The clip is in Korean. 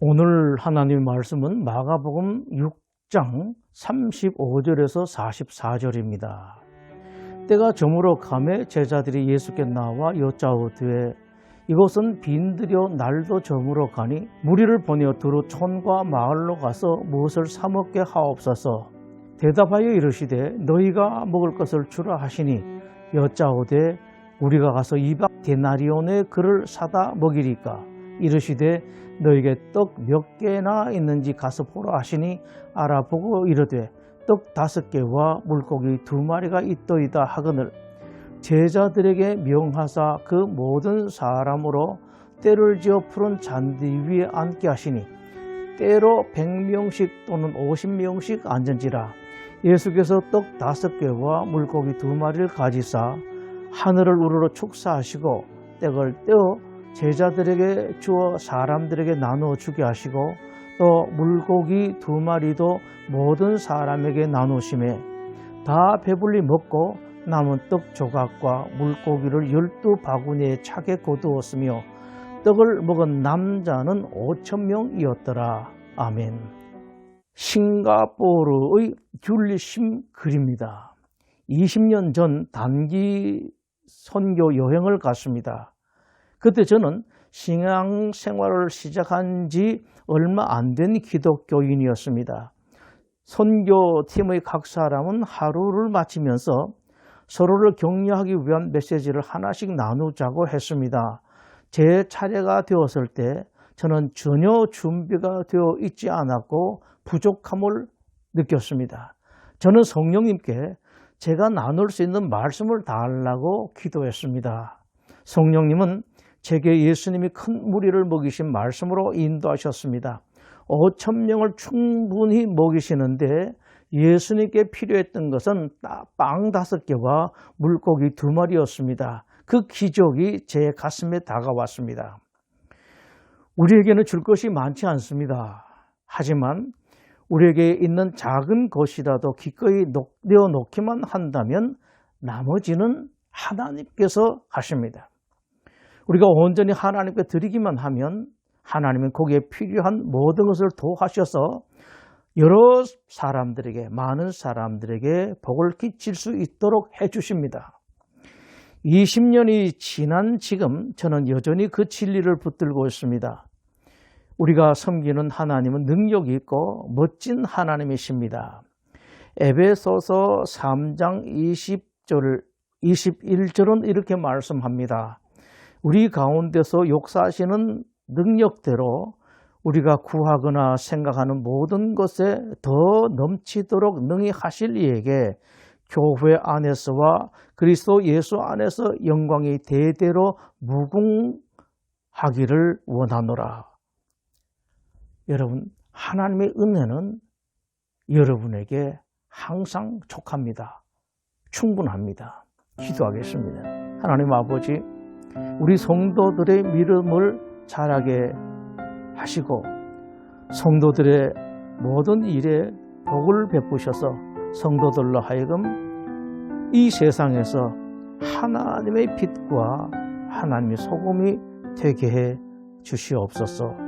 오늘 하나님의 말씀은 마가복음 6장 35절에서 44절입니다. 때가 저물어 감에 제자들이 예수께 나와 여짜오되 이곳은 빈들여 날도 저물어 가니 무리를 보내어 두루 촌과 마을로 가서 무엇을 사 먹게 하옵소서 대답하여 이르시되 너희가 먹을 것을 주라 하시니 여짜오되 우리가 가서 이박 데나리온의 그를 사다 먹이리까? 이르시되 너에게 떡 몇 개나 있는지 가서 보라 하시니 알아보고 이르되 떡 다섯 개와 물고기 두 마리가 있더이다 하거늘. 제자들에게 명하사 그 모든 사람으로 때를 지어 푸른 잔디 위에 앉게 하시니 때로 백명씩 또는 오십 명씩 앉은지라. 예수께서 떡 다섯 개와 물고기 두 마리를 가지사 하늘을 우러러 축사하시고 떡을 떼어 제자들에게 주어 사람들에게 나누어 주게 하시고 또 물고기 두 마리도 모든 사람에게 나누심에 다 배불리 먹고 남은 떡 조각과 물고기를 열두 바구니에 차게 거두었으며 떡을 먹은 남자는 오천 명이었더라. 아멘. 싱가포르의 귤리심 글입니다. 20년 전 단기 선교 여행을 갔습니다. 그때 저는 신앙 생활을 시작한 지 얼마 안 된 기독교인이었습니다. 선교팀의 각 사람은 하루를 마치면서 서로를 격려하기 위한 메시지를 하나씩 나누자고 했습니다. 제 차례가 되었을 때 저는 전혀 준비가 되어 있지 않았고 부족함을 느꼈습니다. 저는 성령님께 제가 나눌 수 있는 말씀을 달라고 기도했습니다. 성령님은 제게 예수님이 큰 무리를 먹이신 말씀으로 인도하셨습니다. 5천 명을 충분히 먹이시는데 예수님께 필요했던 것은 빵 다섯 개와 물고기 두 마리였습니다. 그 기적이 제 가슴에 다가왔습니다. 우리에게는 줄 것이 많지 않습니다. 하지만 우리에게 있는 작은 것이라도 기꺼이 내어 놓기만 한다면 나머지는 하나님께서 하십니다. 우리가 온전히 하나님께 드리기만 하면 하나님은 거기에 필요한 모든 것을 도하셔서 여러 사람들에게, 많은 사람들에게 복을 끼칠 수 있도록 해주십니다. 20년이 지난 지금 저는 여전히 그 진리를 붙들고 있습니다. 우리가 섬기는 하나님은 능력이 있고 멋진 하나님이십니다. 에베소서 3장 20절, 21절은 이렇게 말씀합니다. 우리 가운데서 역사하시는 능력대로 우리가 구하거나 생각하는 모든 것에 더 넘치도록 능히 하실 이에게 교회 안에서와 그리스도 예수 안에서 영광이 대대로 무궁하기를 원하노라. 여러분, 하나님의 은혜는 여러분에게 항상 족합니다. 충분합니다. 기도하겠습니다. 하나님 아버지, 우리 성도들의 믿음을 자라게 하시고 성도들의 모든 일에 복을 베푸셔서 성도들로 하여금 이 세상에서 하나님의 빛과 하나님의 소금이 되게 해 주시옵소서